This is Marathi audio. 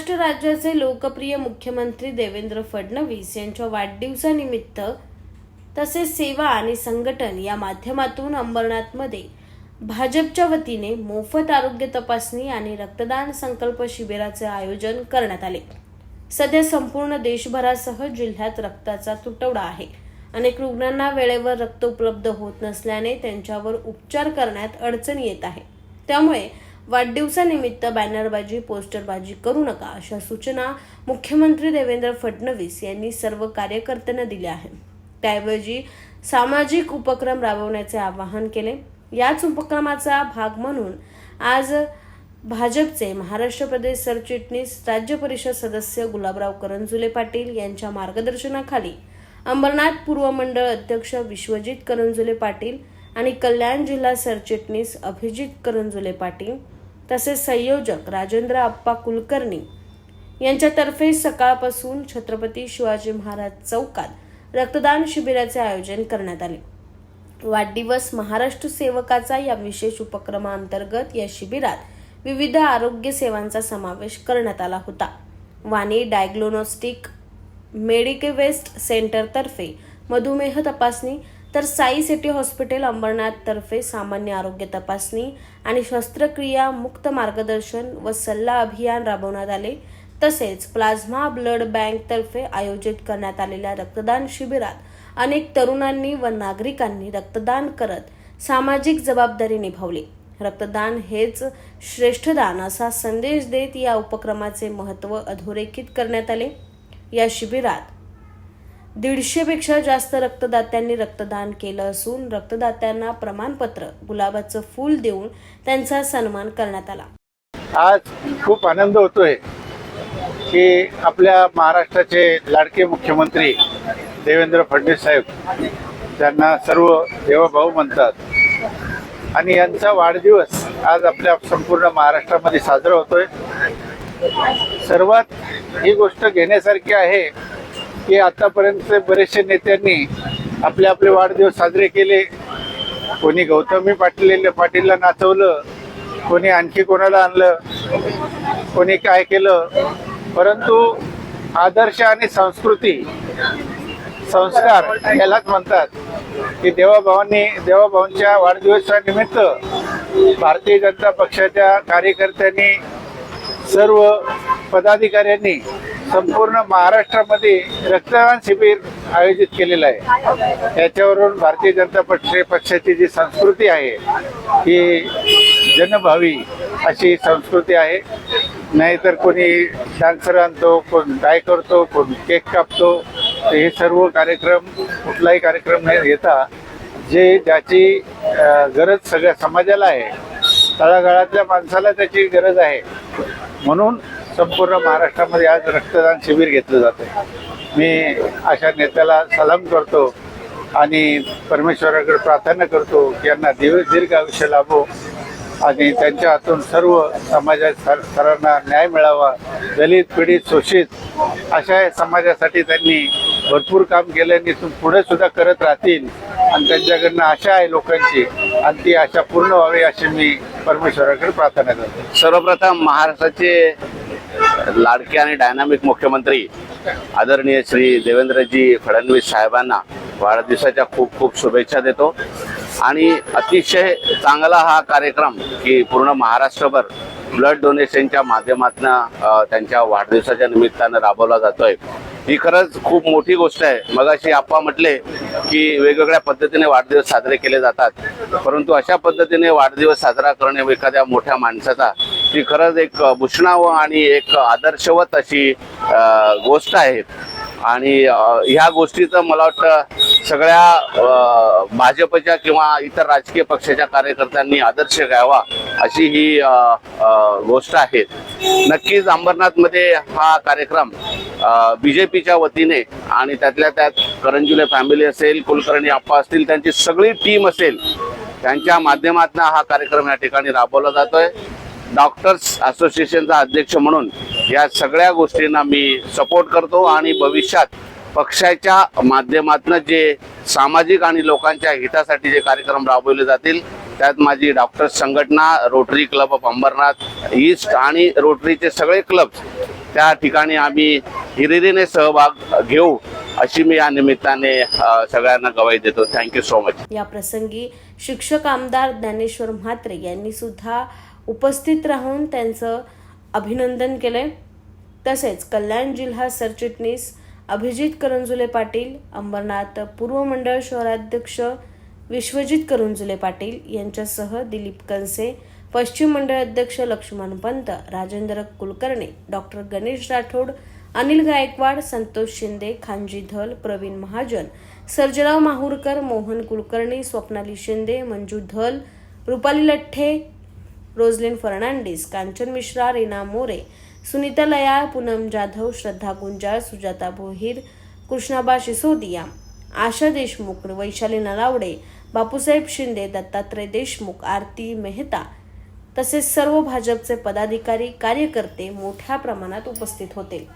महाराष्ट्र राज्याचे लोकप्रिय मुख्यमंत्री देवेंद्र फडणवीस यांच्या वाढदिवसानिमित्त तसेच सेवा आणि संघटन या माध्यमातून अंबरनाथमध्ये भाजपच्या वतीने मोफत आरोग्य तपासणी आणि रक्तदान संकल्प शिबिराचे आयोजन करण्यात आले. सध्या संपूर्ण देशभरासह जिल्ह्यात रक्ताचा तुटवडा आहे. अनेक रुग्णांना वेळेवर रक्त उपलब्ध होत नसल्याने त्यांच्यावर उपचार करण्यात अडचण येत आहे. त्यामुळे वाढदिवसानिमित्त बॅनरबाजी पोस्टरबाजी करू नका अशा सूचना मुख्यमंत्री देवेंद्र फडणवीस यांनी सर्व कार्यकर्त्यांना दिल्या आहेत. त्याऐवजी सामाजिक उपक्रम राबवण्याचे आवाहन केले. याच उपक्रमाचा भाग म्हणून आज भाजपचे महाराष्ट्र प्रदेश सरचिटणीस राज्य परिषद सदस्य गुलाबराव करंजुले पाटील यांच्या मार्गदर्शनाखाली अंबरनाथ पूर्व मंडळ अध्यक्ष विश्वजित करंजुले पाटील आणि कल्याण जिल्हा सरचिटणीस अभिजित करंजुले पाटील तसेच संयोजक राजेंद्र आप्पा कुलकर्णी यांच्यातर्फे सकाळपासून छत्रपती शिवाजी महाराज चौकात रक्तदान शिबिराचे आयोजन करण्यात आले. वाढदिवस महाराष्ट्र सेवकाचा या विशेष उपक्रमाअंतर्गत या शिबिरात विविध आरोग्य सेवांचा समावेश करण्यात आला होता. वाणी डायग्नोस्टिक मेडिकेवेस्ट सेंटरतर्फे मधुमेह तपासणी तर साई सिटी हॉस्पिटल अंबरनाथतर्फे सामान्य आरोग्य तपासणी आणि शस्त्रक्रिया मुक्त मार्गदर्शन व सल्ला अभियान राबवण्यात आले. तसेच प्लाझ्मा ब्लड बँकतर्फे आयोजित करण्यात आलेल्या रक्तदान शिबिरात अनेक तरुणांनी व नागरिकांनी रक्तदान करत सामाजिक जबाबदारी निभावली. रक्तदान हेच श्रेष्ठदान असा संदेश देत या उपक्रमाचे महत्त्व अधोरेखित करण्यात आले. या शिबिरात दीडशेपेक्षा जास्त रक्तदात्यांनी रक्तदान केलं असून रक्तदात्यांना प्रमाणपत्र गुलाबाचं फूल देऊन त्यांचा सन्मान करण्यात आला. आज खूप आनंद होतोय की आपल्या महाराष्ट्राचे लाडके मुख्यमंत्री देवेंद्र फडणवीस साहेब त्यांना सर्व देवभाऊ म्हणतात. आणि यांचा वाढदिवस आज आपल्या संपूर्ण महाराष्ट्रामध्ये साजरा होतोय. सर्वात ही गोष्ट घेण्यासारखी आहे की आतापर्यंत बरेचसे नेत्यांनी आपले आपले वाढदिवस साजरे केले. कोणी गौतमी पाटील पाटीलला नाचवलं कोणी आणखी कोणाला आणलं कोणी काय केलं. परंतु आदर्श आणि संस्कृती संस्कार यालाच म्हणतात की देवाभावांनी देवाभावांच्या वाढदिवसानिमित्त भारतीय जनता पक्षाच्या कार्यकर्त्यांनी सर्व पदाधिकाऱ्यांनी संपूर्ण महाराष्ट्रामध्ये रक्तदान शिबिर आयोजित केलेलं आहे. त्याच्यावरून भारतीय जनता पक्ष पक्षाची जी संस्कृती आहे ही जनभावी अशी संस्कृती आहे. नाहीतर कोणी डान्सर आणतो कोण काय करतो कोण केक कापतो हे सर्व कार्यक्रम कुठलाही कार्यक्रम न घेता जे ज्याची गरज सगळ्या समाजाला आहे तळागाळातल्या माणसाला त्याची गरज आहे. म्हणून संपूर्ण महाराष्ट्रामध्ये आज रक्तदान शिबिर घेतलं जातं मी अशा नेत्याला सलाम करतो आणि परमेश्वराकडे प्रार्थना करतो की यांना दीर्घ दीर्घ आयुष्य लाभो आणि त्यांच्या हातून सर्व समाजात सर सर्वांना न्याय मिळावा दलित पीडित शोषित अशा समाजासाठी त्यांनी भरपूर काम केलं आणि इथून पुढे सुद्धा करत राहतील. आणि त्यांच्याकडनं आशा आहे लोकांची आणि ती आशा पूर्ण व्हावी अशी मी परमेश्वराकडे प्रार्थना करतो. सर्वप्रथम महाराष्ट्राचे लाडके आणि डायनामिक मुख्यमंत्री आदरणीय श्री देवेंद्रजी फडणवीस साहेबांना वाढदिवसाच्या खूप खूप शुभेच्छा देतो. आणि अतिशय चांगला हा कार्यक्रम की पूर्ण महाराष्ट्रभर ब्लड डोनेशनच्या माध्यमातून त्यांच्या वाढदिवसाच्या निमित्तानं राबवला जातोय. ही खरंच खूप मोठी गोष्ट आहे. मगाशी आप्पा म्हटले की वेगवेगळ्या पद्धतीने वाढदिवस साजरे केले जातात. परंतु अशा पद्धतीने वाढदिवस साजरा करणे एखाद्या मोठ्या माणसाचा ही खरंच एक भूषणाव आणि एक आदर्शवत अशी गोष्ट आहे. आणि ह्या गोष्टीचं मला वाटतं सगळ्या भाजपच्या किंवा इतर राजकीय पक्षाच्या कार्यकर्त्यांनी आदर्श घ्यावा अशी ही गोष्ट आहे. नक्कीच अंबरनाथमध्ये हा कार्यक्रम बी जे पीच्या वतीने आणि त्यातल्या त्यात करंजुले फॅमिली असेल कुलकर्णी आप्पा असतील त्यांची सगळी टीम असेल त्यांच्या माध्यमातून हा कार्यक्रम या ठिकाणी राबवला जातोय. डॉक्टर्स असोसिएशनचा अध्यक्ष म्हणून या सगळ्या गोष्टींना मी सपोर्ट करतो आणि भविष्यात पक्षाच्या माध्यमातून जे सामाजिक आणि लोकांच्या हितासाठी जे कार्यक्रम राबवले जातील त्यात माझी डॉक्टर्स संघटना rotary club of Ambernath east आणि रोटरीचे सगळे क्लब त्या ठिकाणी आम्ही हिरिरीने सहभाग घेऊ अशी मी या निमित्ताने सगळ्यांना गवाही देतो. थँक्यू सो मच या प्रसंगी शिक्षक आमदार ज्ञानेश्वर म्हात्रे यांनी सुद्धा उपस्थित राहून त्यांचं अभिनंदन केलंय. तसेच कल्याण जिल्हा सरचिटणीस अभिजित करंजुले पाटील अंबरनाथ पूर्व मंडळ शहराध्यक्ष विश्वजित करंजुले पाटील यांच्यासह दिलीप कनसे पश्चिम मंडळ अध्यक्ष लक्ष्मण पंत राजेंद्र कुलकर्णी डॉक्टर गणेश राठोड अनिल गायकवाड संतोष शिंदे खानजी धल प्रवीण महाजन सर्जराव माहूरकर मोहन कुलकर्णी स्वप्नाली शिंदे मंजू धल रुपाली लठ्ठे रोजलिन फर्नांडिस कांचन मिश्रा रीना मोरे सुनीता लयाळ पूनम जाधव श्रद्धा गुंजाळ सुजाता भोहीर कृष्णाबा सिसोदिया आशा देशमुख वैशाली नलावडे बापूसाहेब शिंदे दत्तात्रय देशमुख आरती मेहता तसेच सर्व भाजपचे पदाधिकारी कार्यकर्ते मोठ्या प्रमाणात उपस्थित होते.